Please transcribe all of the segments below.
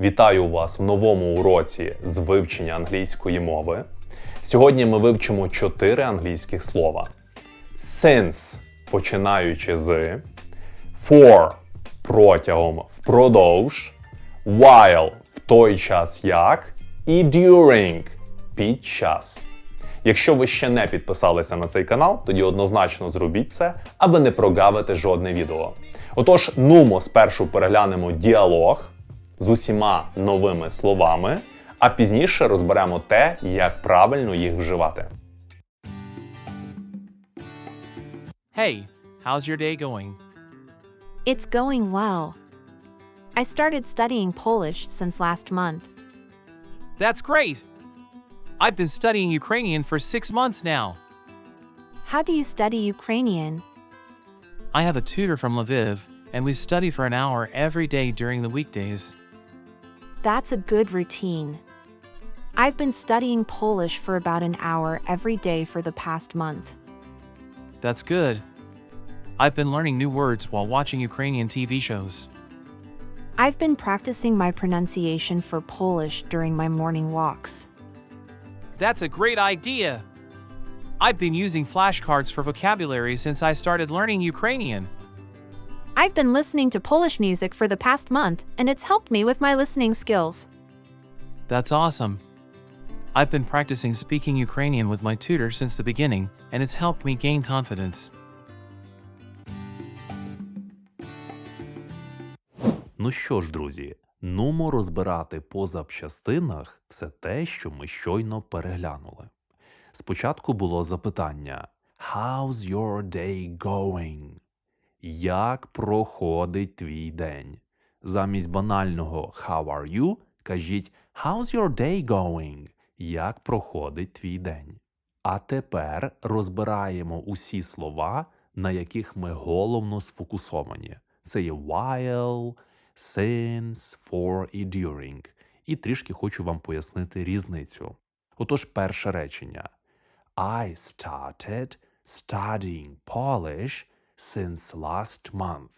Вітаю вас в новому уроці з вивчення англійської мови. Сьогодні ми вивчимо чотири англійських слова: since, починаючи з, for протягом впродовж, while в той час як, і during під час. Якщо ви ще не підписалися на цей канал, тоді однозначно зробіть це, аби не прогавити жодне відео. Отож, нумо спершу переглянемо діалог з усіма новими словами, а пізніше розберемо те, як правильно їх вживати. Hey, how's your day going? It's going well. I started studying Polish since last month. That's great! I've been studying Ukrainian for six months now. How do you study Ukrainian? I have a tutor from Lviv, and we study for an hour every day during the weekdays. That's a good routine. I've been studying Polish for about an hour every day for the past month. That's good. I've been learning new words while watching Ukrainian TV shows. I've been practicing my pronunciation for Polish during my morning walks. That's a great idea! I've been using flashcards for vocabulary since I started learning Ukrainian. I've been listening to Polish music for the past month, and it's helped me with my listening skills. That's awesome. I've been practicing speaking Ukrainian with my tutor since the beginning, and it's helped me gain confidence. Ну що ж, друзі, нумо розбирати по запчастинах все те, що ми щойно переглянули. Спочатку було запитання: How's your day going? Як проходить твій день? Замість банального How are you? кажіть How's your day going? Як проходить твій день? А тепер розбираємо усі слова, на яких ми головно сфокусовані. Це є while, since, for і during. І трішки хочу вам пояснити різницю. Отож, перше речення. I started studying Polish since last month.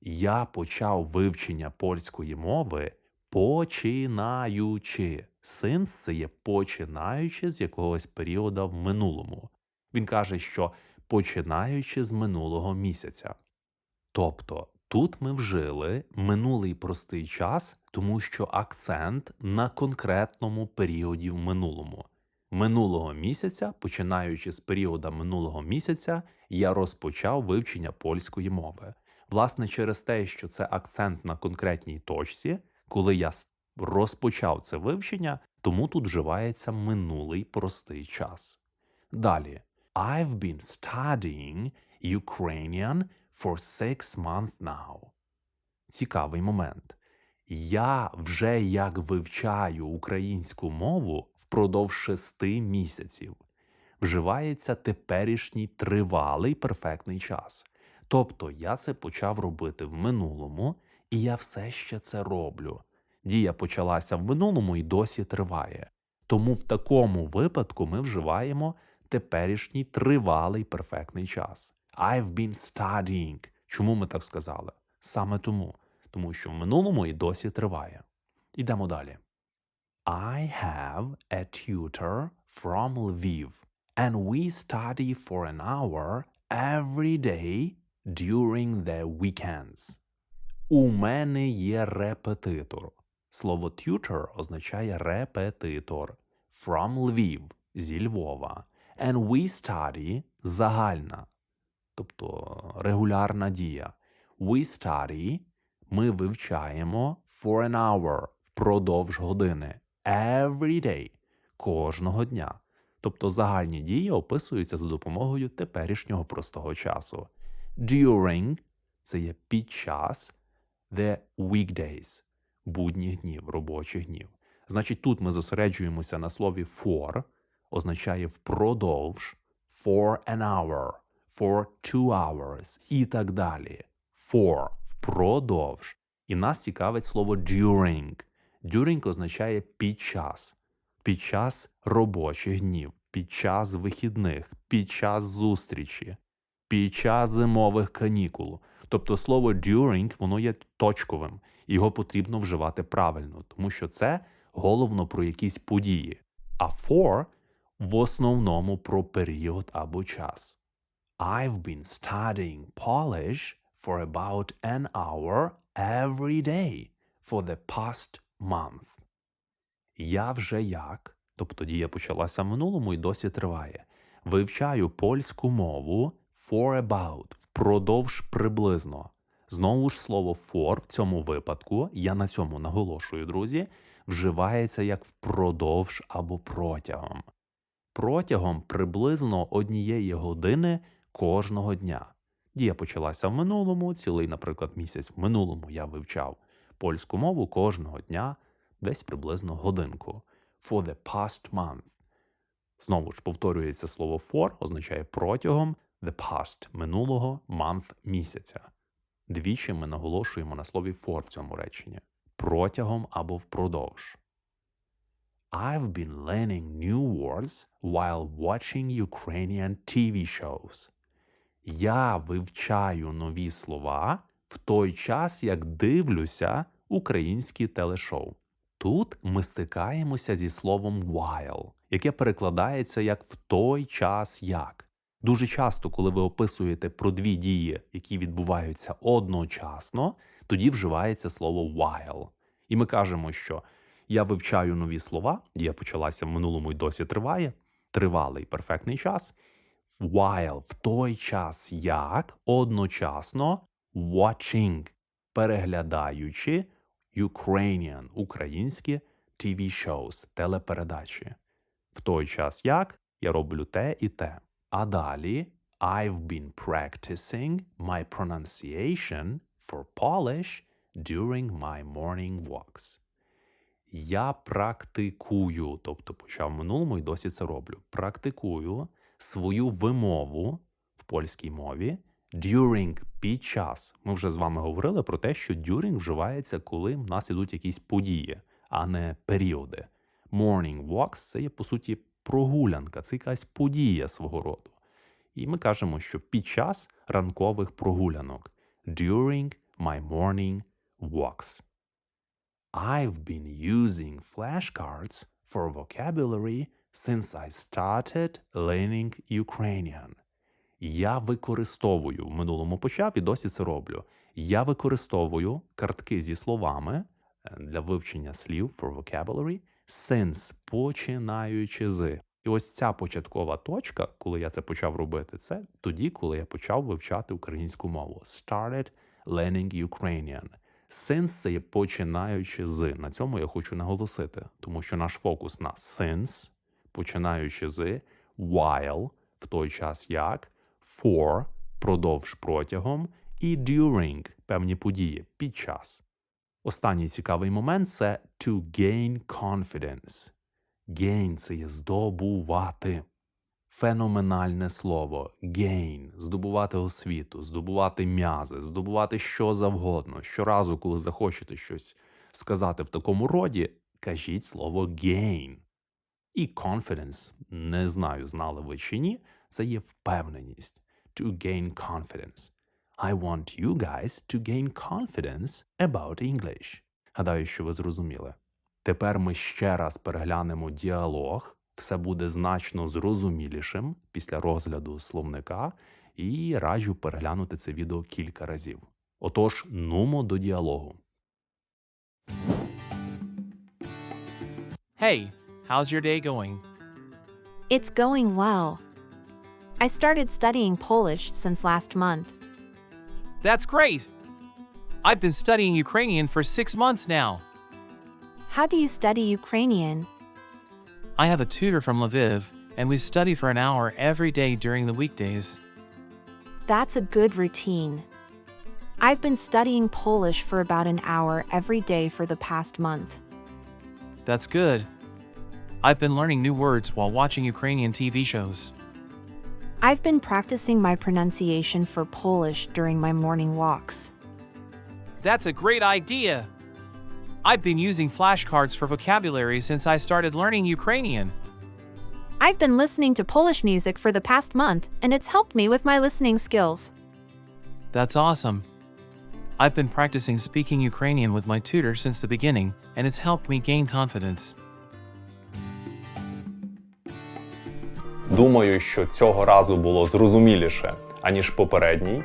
Я почав вивчення польської мови починаючи. Since – це є починаючи з якогось періоду в минулому. Він каже, що починаючи з минулого місяця. Тобто тут ми вжили минулий простий час, тому що акцент на конкретному періоді в минулому. Минулого місяця, починаючи з періоду минулого місяця, я розпочав вивчення польської мови. Власне, через те, що це акцент на конкретній точці, коли я розпочав це вивчення, тому тут вживається минулий простий час. Далі. I've been studying Ukrainian for six months now. Цікавий момент. Я вже як вивчаю українську мову впродовж шести місяців. Вживається теперішній тривалий перфектний час. Тобто я це почав робити в минулому, і я все ще це роблю. Дія почалася в минулому і досі триває. Тому в такому випадку ми вживаємо теперішній тривалий перфектний час. I've been studying. Чому ми так сказали? Саме тому, тому що в минулому і досі триває. Ідемо далі. I have a tutor from Lviv, and we study for an hour every day during the weekends. У мене є репетитор. Слово tutor означає репетитор. From Lviv зі Львова. And we study загальна, тобто регулярна дія. We study ми вивчаємо for an hour впродовж години. Every day кожного дня. Тобто загальні дії описуються за допомогою теперішнього простого часу. During це є під час the weekdays будніх днів, робочих днів. Значить, тут ми зосереджуємося на слові for, означає впродовж, for an hour, for two hours і так далі. For впродовж. І нас цікавить слово during. During означає під час, під час робочих днів, під час вихідних, під час зустрічі, під час зимових канікул. Тобто слово during воно є точковим Його потрібно вживати правильно, тому що це головно про якісь події. А for в основному про період або час. I've been studying Polish for about an hour every day for the past month. Я вже як, тобто дія почалася в минулому і досі триває. Вивчаю польську мову for about, впродовж приблизно. Знову ж слово for в цьому випадку, я на цьому наголошую, друзі, вживається як впродовж або протягом. Протягом приблизно однієї години кожного дня. Дія почалася в минулому, цілий, наприклад, місяць в минулому я вивчав польську мову кожного дня, десь приблизно годинку. For the past month. Знову ж повторюється слово for, означає протягом, the past минулого, month місяця. Двічі ми наголошуємо на слові for в цьому реченні. Протягом або впродовж. I've been learning new words while watching Ukrainian TV shows. Я вивчаю нові слова в той час, як дивлюся українські телешоу. Тут ми стикаємося зі словом while, яке перекладається як в той час як. Дуже часто, коли ви описуєте про дві дії, які відбуваються одночасно, тоді вживається слово while. І ми кажемо, що я вивчаю нові слова, дія почалася в минулому і досі триває, тривалий перфектний час. While в той час як одночасно watching, переглядаючи Ukrainian, українські TV shows, телепередачі. В той час як я роблю те і те. А далі I've been practicing my pronunciation for Polish during my morning walks. Я практикую, тобто почав в минулому і досі це роблю. Практикую свою вимову в польській мові during під час. Ми вже з вами говорили про те, що during вживається, коли в нас ідуть якісь події, а не періоди. Morning walks – це є по суті прогулянка, це якась подія свого роду. І ми кажемо, що під час ранкових прогулянок during my morning walks. I've been using flashcards for vocabulary since I started learning Ukrainian. Я використовую в минулому почав і досі це роблю. Я використовую картки зі словами е, для вивчення слів for vocabulary since, починаючи з. І ось ця початкова точка, коли я це почав робити, це тоді, коли я почав вивчати українську мову. Started learning Ukrainian. Since це є починаючи з. На цьому я хочу наголосити, тому що наш фокус на since, починаючи з, while, в той час як, for, продовж протягом, і during певні події під час. Останній цікавий момент це to gain confidence. Gain – це є здобувати. Феноменальне слово gain – здобувати освіту, здобувати м'язи, здобувати що завгодно. Щоразу, коли захочете щось сказати в такому роді, кажіть слово gain. І confidence, не знаю, знали ви чи ні, це є впевненість. To gain confidence. I want you guys to gain confidence about English. Гадаю, що ви зрозуміли. Тепер ми ще раз переглянемо діалог. Все буде значно зрозумілішим після розгляду словника, і раджу переглянути це відео кілька разів. Отож, нумо до діалогу. Hey, how's your day going? It's going well. I started studying Polish since last month. That's great! I've been studying Ukrainian for six months now. How do you study Ukrainian? I have a tutor from Lviv, and we study for an hour every day during the weekdays. That's a good routine. I've been studying Polish for about an hour every day for the past month. That's good. I've been learning new words while watching Ukrainian TV shows. I've been practicing my pronunciation for Polish during my morning walks. That's a great idea! I've been using flashcards for vocabulary since I started learning Ukrainian. I've been listening to Polish music for the past month, and it's helped me with my listening skills. That's awesome. I've been practicing speaking Ukrainian with my tutor since the beginning, and it's helped me gain confidence. Думаю, що цього разу було зрозуміліше, аніж попередній.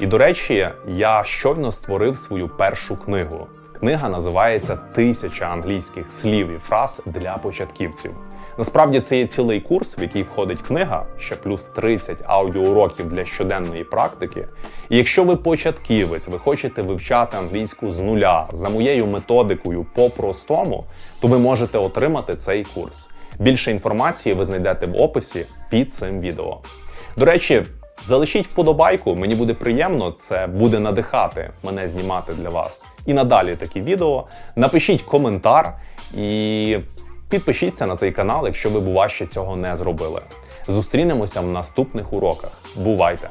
І до речі, я щойно створив свою першу книгу. Книга називається Тисяча англійських слів і фраз для початківців. Насправді це є цілий курс, в який входить книга, ще плюс 30 аудіоуроків для щоденної практики. І якщо ви початківець, ви хочете вивчати англійську з нуля за моєю методикою по-простому, то ви можете отримати цей курс. Більше інформації ви знайдете в описі під цим відео. До речі, залишіть вподобайку, мені буде приємно, це буде надихати мене знімати для вас. І надалі такі відео. Напишіть коментар і підпишіться на цей канал, якщо ви бува ще цього не зробили. Зустрінемося в наступних уроках. Бувайте!